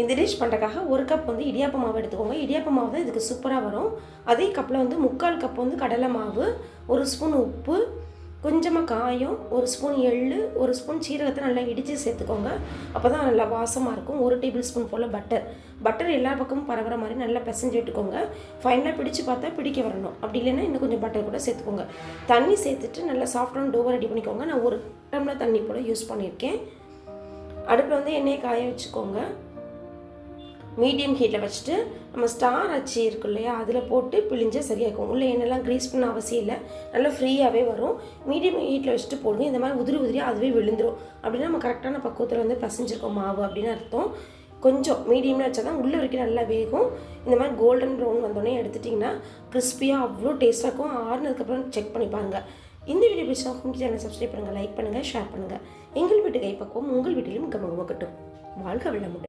இந்த டிஷ் பண்ணுறக்காக ஒரு கப் வந்து இடியாப்ப மாவு எடுத்துக்கோங்க. இடியாப்ப மாவு தான் இதுக்கு சூப்பராக வரும். அதே கப்பில் வந்து முக்கால் கப் வந்து கடலை மாவு ஒரு ஸ்பூன் உப்பு கொஞ்சமாக காயம் ஒரு ஸ்பூன் எள்ளு ஒரு ஸ்பூன் சீரகத்தை நல்லா இடித்து சேர்த்துக்கோங்க. அப்போ தான் நல்லா வாசமாக இருக்கும். ஒரு டேபிள் ஸ்பூன் போல் பட்டர் பட்டர் எல்லா பக்கமும் பரவுற மாதிரி நல்லா பிசைஞ்சு விட்டுக்கோங்க ஃபைனலாக பிடிச்சு பார்த்தா பிடிக்க வரணும். அப்படி இல்லைன்னா இன்னும் கொஞ்சம் பட்டர் கூட சேர்த்துக்கோங்க. தண்ணி சேர்த்துட்டு நல்லா சாஃப்டான டோவை ரெடி பண்ணிக்கோங்க. நான் ஒரு டம்ளர் தண்ணி போல் யூஸ் பண்ணியிருக்கேன். அடுப்பில் வந்து எண்ணெயை காய வச்சுக்கோங்க. மீடியம் ஹீட்டில் வச்சுட்டு நம்ம ஸ்டார் அச்சு இருக்கு இல்லையா? அதில் போட்டு பிழிஞ்சால் சரியாகும் உள்ளே என்னெல்லாம் க்ரீஸ் பண்ண அவசியம் இல்லை. நல்லா ஃப்ரீயாகவே வரும். மீடியம் ஹீட்டில் வச்சுட்டு போடுங்க. இந்த மாதிரி உதிரி உதிரியாக அதுவே விழுந்துடும் அப்படின்னா நம்ம கரெக்டான பக்குவத்தில் வந்து பசஞ்சிருக்கோம் மாவு அப்படின்னு அர்த்தம். கொஞ்சம் மீடியம்னு வச்சா தான் உள்ளே வரைக்கும் நல்லா வேகும். இந்த மாதிரி கோல்டன் ப்ரௌன் வந்தோடனே எடுத்துட்டிங்கன்னா கிறிஸ்பியாக அவ்வளோ டேஸ்ட்டாக இருக்கும். ஆறுனதுக்கப்புறம் செக் பண்ணி பாருங்கள் இந்த வீடியோ பிடிச்சா ஹோம் சேனல் சப்ஸ்கிரைப் பண்ணுங்கள் லைக் பண்ணுங்கள் ஷேர் பண்ணுங்கள் எங்கள் வீட்டு கைப்பக்குவம் உங்கள் வீட்டிலும் கமகமக்கட்டும். வாழ்க வெள்ளமுடன்